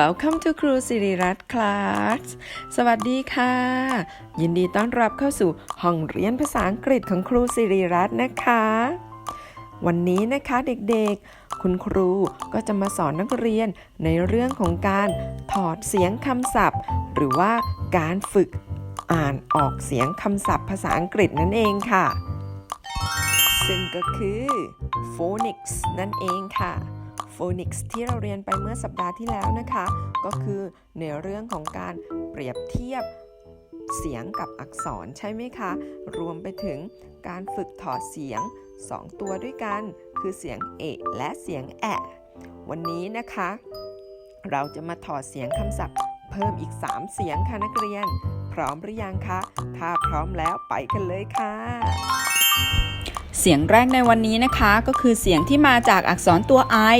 Welcome to ครูสิริรัตน์ class สวัสดีค่ะ ยินดีต้อนรับเข้าสู่ห้องเรียนภาษาอังกฤษของครูสิริรัตน์นะคะ วันนี้นะคะเด็กๆ คุณครูก็จะมาสอนนักเรียนในเรื่องของการถอดเสียงคำศัพท์ หรือว่าการฝึกอ่านออกเสียงคำศัพท์ภาษาอังกฤษนั่นเองค่ะ ซึ่งก็คือ phonics นั่นเองค่ะ phonics ที่เราเรียนไปเมื่อสัปดาห์ที่แล้วนะคะ ก็คือในเรื่องของการเปรียบเทียบเสียงกับอักษรใช่ไหมคะ รวมไปถึงการฝึกถอดเสียง 2 ตัวด้วยกัน คือเสียงเอะและเสียงแอะวันนี้นะคะ เราจะมาถอดเสียงคำศัพท์ เพิ่มอีก 3 เสียงค่ะนักเรียน พร้อมหรือยังคะ ถ้าพร้อมแล้วไปกันเลยค่ะ เสียงแรกในวันนี้นะคะ ก็คือเสียงที่มาจากอักษรตัว I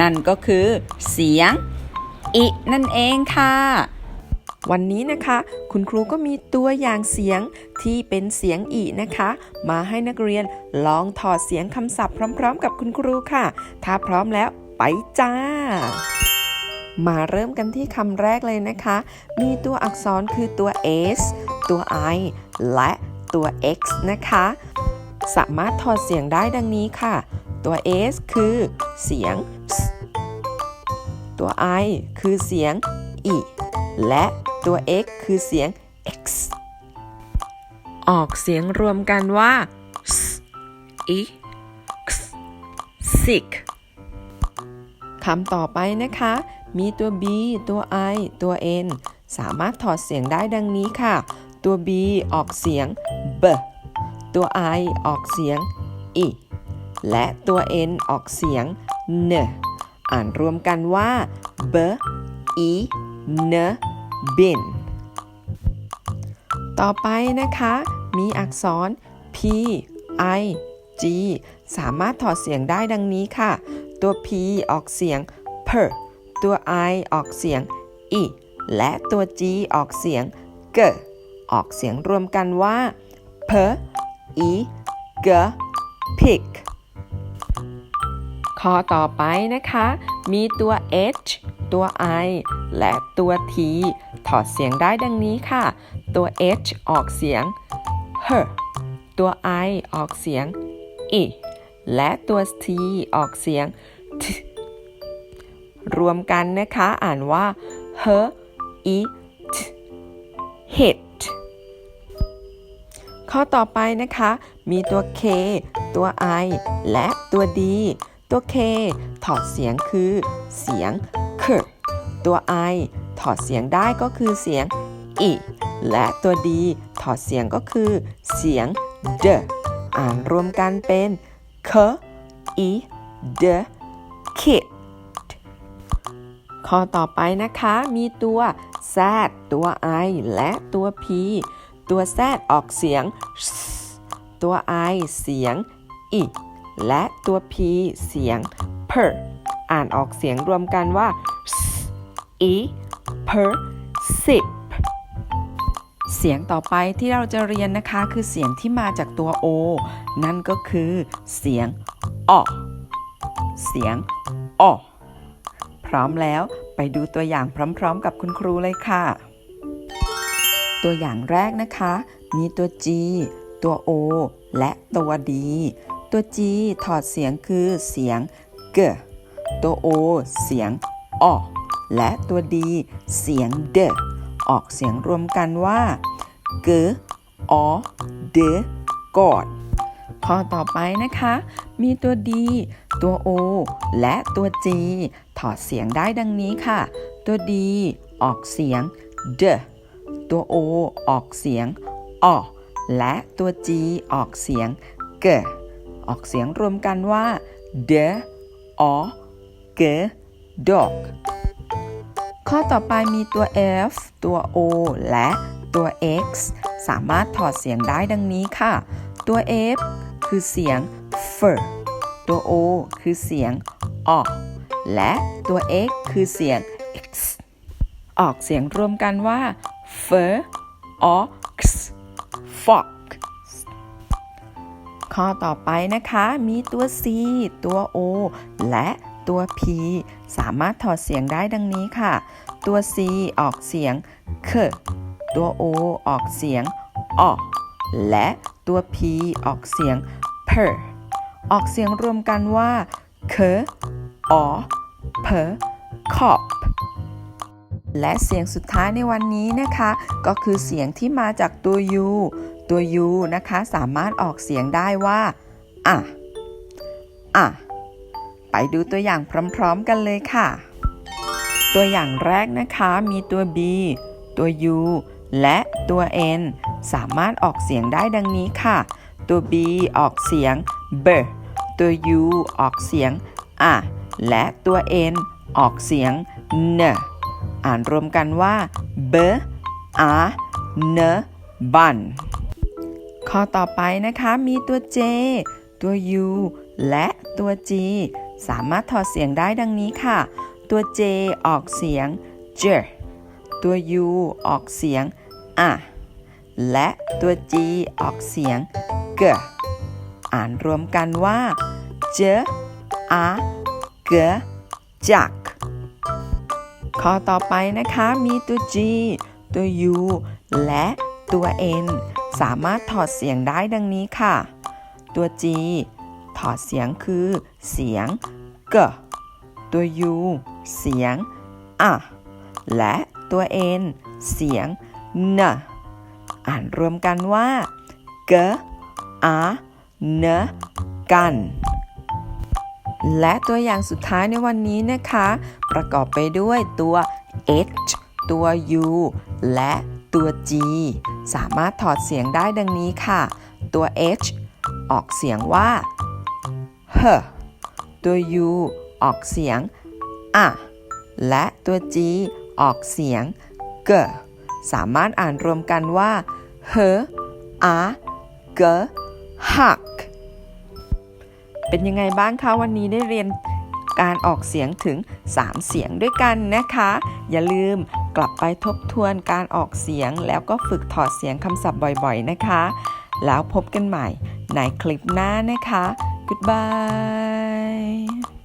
นั่นก็คือ เสียงอินั่นเองค่ะ วันนี้นะคะ คุณครูก็มีตัวอย่างเสียงที่เป็นเสียงอีนะคะ มาให้นักเรียนลองถอดเสียงคำศัพท์พร้อม ๆ กับคุณครูค่ะ ถ้าพร้อมแล้วไปจ้า มาเริ่มกันที่คำแรกเลยนะคะ มีตัวอักษรคือตัว s ตัว i และตัว x นะคะ สามารถถอดเสียงได้ดังนี้ค่ะ ตัว s คือเสียง s ตัว i คือเสียง i และตัว x คือเสียง x ออกเสียงรวมกันว่า s i x sick คำต่อไปนะคะ มีตัว b ตัว i ตัว n สามารถถอดเสียงได้ดังนี้ค่ะ ตัว b ออกเสียง b ตัว i ออกเสียง i และตัว n ออกเสียง n อ่านรวมกันว่า b i n bin ต่อไปนะคะ มีอักษร p i g สามารถถอดเสียงได้ดังนี้ค่ะ ตัว p ออกเสียง per ตัว i ออกเสียง i และตัว g ออกเสียง g ออกเสียงรวมกันว่า per i g pig ข้อต่อไปนะคะ มีตัว h ตัว i และตัว t ถอดเสียงได้ดังนี้ค่ะ ตัว h ออกเสียง her ตัว i ออกเสียง i และตัว t ออกเสียง t รวมกันนะคะ อ่านว่า her i t hit ข้อต่อไปนะคะ มีตัว k ตัว i และตัว d ตัว k ถอดเสียงคือ เสียง k ตัว i ถอดเสียงได้ก็คือเสียง i และตัว d ถอดเสียงก็คือ เสียง d อ่านรวมกันเป็น k i d kit ข้อต่อไปนะคะ มีตัว z ตัว i และตัว p ตัว z ออกเสียง ตัว i เสียง i และตัว p เสียง per อ่านออกเสียงรวมกันว่า s i per sip เสียงต่อไปที่เราจะเรียนนะคะคือเสียงที่มาจากตัว o นั่นก็คือเสียงออเสียงออพร้อมแล้วไปดูตัวอย่างพร้อม ๆ กับคุณครูเลยค่ะ ตัวอย่างแรกนะคะ มีตัว G ตัว O และตัว D ตัว G ถอดเสียงคือเสียง G ตัว O เสียงออและตัว D เสียง D ออกเสียงรวมกันว่า G O D God ข้อต่อไปนะคะ มีตัว D ตัว O และตัว G ถอดเสียงได้ดังนี้ค่ะ ตัว D ออกเสียง D ตัว O ออกเสียงออและตัว G ออกเสียง G ออกเสียงรวมกันว่า D O G dog ข้อต่อไปมีตัว F ตัว O และตัว X สามารถถอดเสียงได้ดังนี้ค่ะ ตัว F คือเสียง f ตัว O คือเสียงออและตัว X คือเสียง x ออกเสียงรวมกันว่า fur ox fox ข้อต่อไปนะคะ มีตัว C ตัว O และตัว P สามารถถอดเสียงได้ดังนี้ค่ะ ตัว C ออกเสียงเคตัว O ออกเสียงออและตัว P ออกเสียง per ออกเสียงรวมกันว่าเคออ p cop และเสียงสุดท้ายในวันนี้นะคะ ก็คือเสียงที่มาจากตัว U ตัว U นะคะสามารถออกเสียงได้ว่าอะอะไปดูตัวอย่างพร้อมๆกันเลยค่ะ ตัวอย่างแรกนะคะมีตัว B ตัว U และตัว N สามารถออกเสียงได้ดังนี้ค่ะ ตัว B ออกเสียง b ตัว U ออกเสียง อะ และตัว N ออกเสียง n อ่านรวมกันว่า b a n bun ข้อต่อไปนะคะมีตัว J ตัว U และตัว G สามารถถอดเสียงได้ดังนี้ค่ะ ตัว J ออกเสียง j ตัว U ออกเสียงอะและตัว G ออกเสียง g อ่านรวมกันว่า j a g jack ข้อต่อไปนะคะมีตัว G ตัว U และตัว N สามารถถอดเสียงได้ดังนี้ค่ะ ตัว G ถอดเสียงคือ เสียง g ตัว U เสียงอะและตัว N เสียง n อ่านรวมกันว่า g a n กัน และตัวอย่างสุดท้ายในวันนี้นะคะ ประกอบไปด้วยตัว H ตัว U และตัว G สามารถถอดเสียงได้ดังนี้ค่ะ ตัว H ออกเสียงว่า h ตัว U ออกเสียงอะและตัว G ออกเสียง g สามารถอ่านรวมกันว่า h a g huck เป็นยังไงบ้างคะวันนี้ได้เรียนการออกเสียงถึง 3 เสียงด้วยกันนะคะ อย่าลืมกลับไปทบทวนการออกเสียง แล้วก็ฝึกถอดเสียงคำศัพท์บ่อยๆนะคะ แล้วพบกันใหม่ในคลิปหน้านะคะ goodbye